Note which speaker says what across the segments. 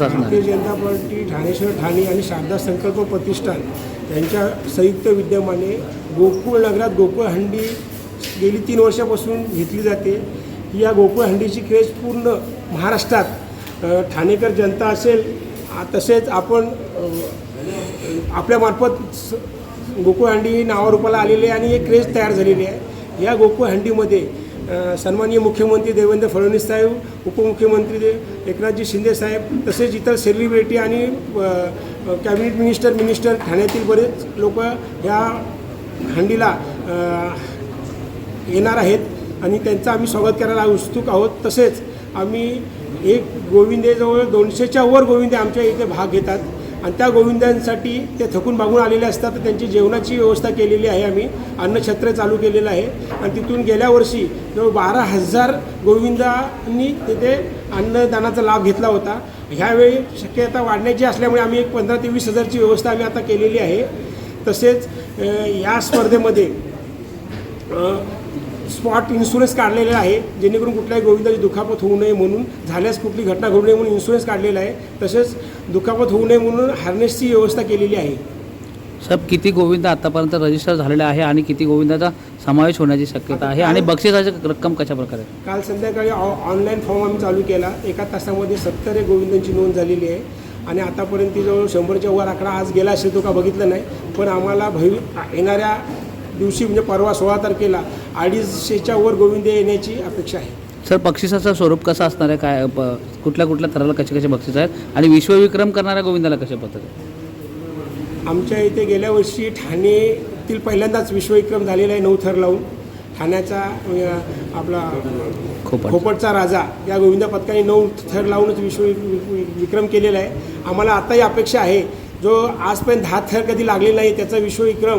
Speaker 1: Bharatiya Janata party ठाणेश्वर Thane आणि शारदा संकल्प प्रतिष्ठान यांच्या संयुक्त विद्यमाने गोकुळ नगरात गोकुळ हंडी गेली तीन वर्षापासून घेतली जाते. या गोकुळ हंडीची क्रेज पूर्ण महाराष्ट्रात ठाणेकर जनता असेल तसेच आपण आपल्यामार्फत स- गोकुळ हंडी नावारूपाला आलेली आहे आणि एक क्रेज तयार झालेली आहे. या गोकुळ हंडीमध्ये सन्माननीय मुख्यमंत्री देवेंद्र फडणवीस साहेब उपमुख्यमंत्री दे एकनाथजी शिंदे साहेब तसेच इतर सेलिब्रिटी आणि कॅबिनेट मिनिस्टर मिनिस्टर ठाण्यातील बरेच लोक या हंडीला येणार आहेत आणि त्यांचं आम्ही स्वागत करायला उत्सुक आहोत. तसेच आम्ही एक गोविंदेजवळ दोनशेच्या वर गोविंदे आमच्या इथे भाग घेतात. आणि त्या गोविंदांसाठी ते थकून मागून आलेले असतात तर त्यांची जेवणाची व्यवस्था केलेली आहे आम्ही. अन्नछत्र चालू केलेलं आहे. आणि तिथून गेल्या वर्षी जवळ बारा हजार गोविंदांनी तिथे अन्नदानाचा लाभ घेतला होता. ह्यावेळी शक्यता वाढण्याची असल्यामुळे आम्ही एक पंधरा ते वीस हजारची व्यवस्था आम्ही आता केलेली आहे. तसेच या स्पर्धेमध्ये स्पॉट इन्शुरन्स काढलेला आहे जेणेकरून कुठल्याही गोविंदाची दुखापत होऊ नये म्हणून झाल्यास कुठली घटना घडू नये म्हणून इन्शुरन्स काढलेला आहे. तसेच दुखापत होऊ नये म्हणून हार्नेसची व्यवस्था केलेली आहे.
Speaker 2: साहेब किती गोविंद आतापर्यंत रजिस्टर झालेले आहे आणि किती गोविंदाचा समावेश होण्याची शक्यता आहे? आणि बक्षिसाची रक्कम कशा प्रकारे?
Speaker 1: काल संध्याकाळी ऑ ऑनलाईन फॉर्म आम्ही चालू केला. एका तासामध्ये सत्तर एक गोविंदांची नोंद झालेली आहे. आणि आतापर्यंत जवळ शंभरच्या वर आकडा आज गेला असेल तो का बघितलं नाही. पण आम्हाला भवि येणाऱ्या दिवशी म्हणजे परवा सोळा तारखेला अडीचशेच्या वर गोविंदे येण्याची अपेक्षा आहे.
Speaker 2: सर बक्षिसाचं स्वरूप कसं असणार आहे? काय प- कुठल्या कुठल्या थराला कसे कसे बक्षीस आहेत? आणि विश्वविक्रम करणाऱ्या गोविंदाला कशा पद्धती
Speaker 1: आमच्या इथे गेल्या वर्षी ठाणेतील पहिल्यांदाच विश्वविक्रम झालेला आहे नऊ थर लावून. ठाण्याचा आपला
Speaker 2: खूप
Speaker 1: खोपटचा राजा या गोविंदा पथकाने नऊ थर लावूनच विश्व विक्रम केलेला आहे. आम्हाला आताही अपेक्षा आहे. जो आजपर्यंत दहा थर कधी लागलेला नाही त्याचा विश्वविक्रम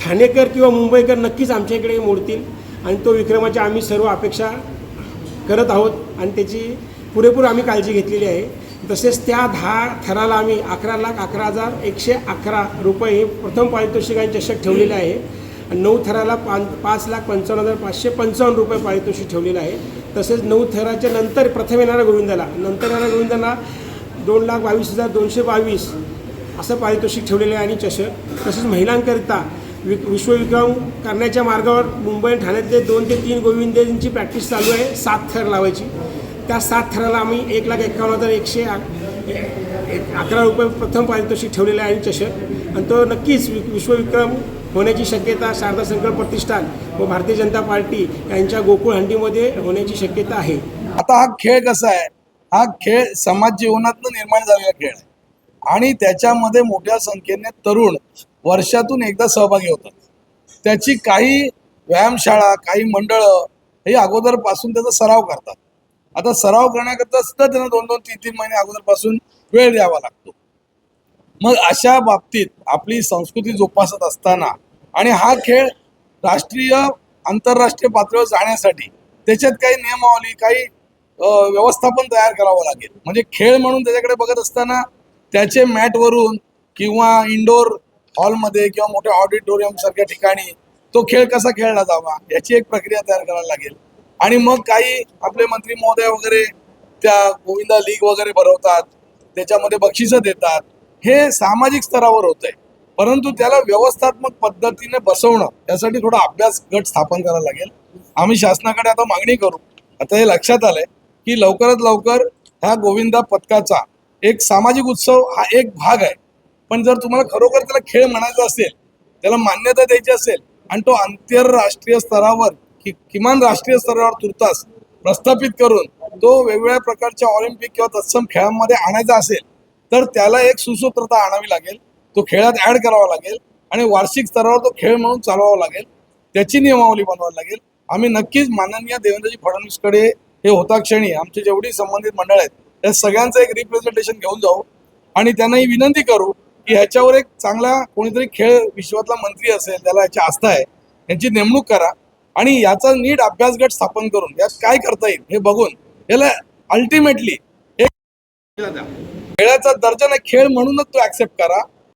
Speaker 1: ठाणेकर किंवा मुंबईकर नक्कीच आमच्या इकडे मोडतील. आणि तो विक्रमाची आम्ही सर्व अपेक्षा करत आहोत आणि त्याची पुरेपूर आम्ही काळजी घेतलेली आहे. तसेच त्या दहा थराला आम्ही अकरा लाख अकरा हजार एकशे अकरा रुपये हे प्रथम पारितोषिक आणि चषक ठेवलेले आहे. आणि नऊ थराला पाच पाच लाख पंचावन्न हजार पाचशे पंचावन्न रुपये पारितोषिक ठेवलेलं आहे. तसेच नऊ थराच्या नंतर प्रथम येणाऱ्या गोविंदाला. नंतर येणाऱ्या गोविंदाला दोन लाख बावीस हजार दोनशे बावीस असं पारितोषिक ठेवलेलं आहे आणि चषक. तसेच महिलांकरिता वि विश्वविक्रम करण्याच्या मार्गावर मुंबई आणि ठाण्यातले दोन ते तीन गोविंदेजींची प्रॅक्टिस चालू आहे. सात थर लावायची. त्या सात थराला आम्ही एक लाख एकावन्न हजार एकशे अकरा रुपये प्रथम पारितोषिक ठेवलेलं आहे आणि चषक आणि तो नक्कीच विश्वविक्रम होण्याची शक्यता शारदा संकल्प प्रतिष्ठान व भारतीय जनता पार्टी यांच्या गोकुळ हंडीमध्ये होण्याची शक्यता आहे.
Speaker 3: आता हा खेळ कसा आहे? हा खेळ समाज जीवनातनं निर्माण झालेला खेळ आहे. आणि त्याच्यामध्ये मोठ्या संख्येने तरुण वर्षातून एकदा सहभागी होतात. त्याची काही व्यायामशाळा काही मंडळं हे अगोदरपासून त्याचा सराव करतात. आता सराव करण्याकरता सुद्धा त्यांना दोन दोन तीन तीन महिने अगोदरपासून वेळ द्यावा लागतो. मग अशा बाबतीत आपली संस्कृती जोपासत असताना आणि हा खेळ राष्ट्रीय आंतरराष्ट्रीय पातळीवर जाण्यासाठी त्याच्यात काही नियमावली काही व्यवस्थापन तयार करावं लागेल. म्हणजे खेळ म्हणून त्याच्याकडे बघत असताना त्याचे मॅटवरून किंवा इंडोर हॉलमध्ये किंवा मोठ्या ऑडिटोरियम सारख्या ठिकाणी तो खेळ कसा खेळला जावा याची एक प्रक्रिया तयार करायला लागेल. आणि मग काही आपले मंत्री महोदय वगैरे त्या गोविंदा लीग वगैरे भरवतात त्याच्यामध्ये बक्षिसं देतात हे सामाजिक स्तरावर होतंय. आहे परंतु त्याला व्यवस्थात्मक पद्धतीने बसवणं यासाठी थोडा अभ्यास गट स्थापन करायला लागेल. आम्ही शासनाकडे आता मागणी करू. आता हे लक्षात आलंय की लवकरात लवकर ह्या गोविंदा पथकाचा एक सामाजिक उत्सव हा एक भाग आहे. पण जर तुम्हाला खरोखर त्याला खेळ म्हणायचा असेल त्याला मान्यता द्यायची असेल आणि तो आंतरराष्ट्रीय स्तरावर कि किमान राष्ट्रीय स्तरावर तुर्तास प्रस्थापित करून तो वेगवेगळ्या प्रकारच्या ऑलिम्पिक किंवा तत्सम खेळांमध्ये आणायचा असेल तर त्याला एक सुसूत्रता आणावी लागेल. तो खेळात ऍड करावा लागेल आणि वार्षिक स्तरावर तो खेळ म्हणून चालवावा लागेल. त्याची नियमावली बनवावी लागेल. आम्ही नक्कीच माननीय देवेंद्रजी फडणवीसकडे हे होता क्षणी आमचे जेवढी संबंधित मंडळ आहेत त्या सगळ्यांचं एक रिप्रेझेंटेशन घेऊन जाऊ आणि त्यांना ही विनंती करू की ह्याच्यावर एक चांगला कोणीतरी खेळ विश्वातला मंत्री असेल त्याला याची आस्था आहे यांची नेमणूक करा आणि याचा नीट अभ्यास गट स्थापन करून यात काय करता येईल हे बघून याला अल्टिमेटली एक खेळाचा दर्जा नाही खेळ म्हणूनच तो ऍक्सेप्ट करा.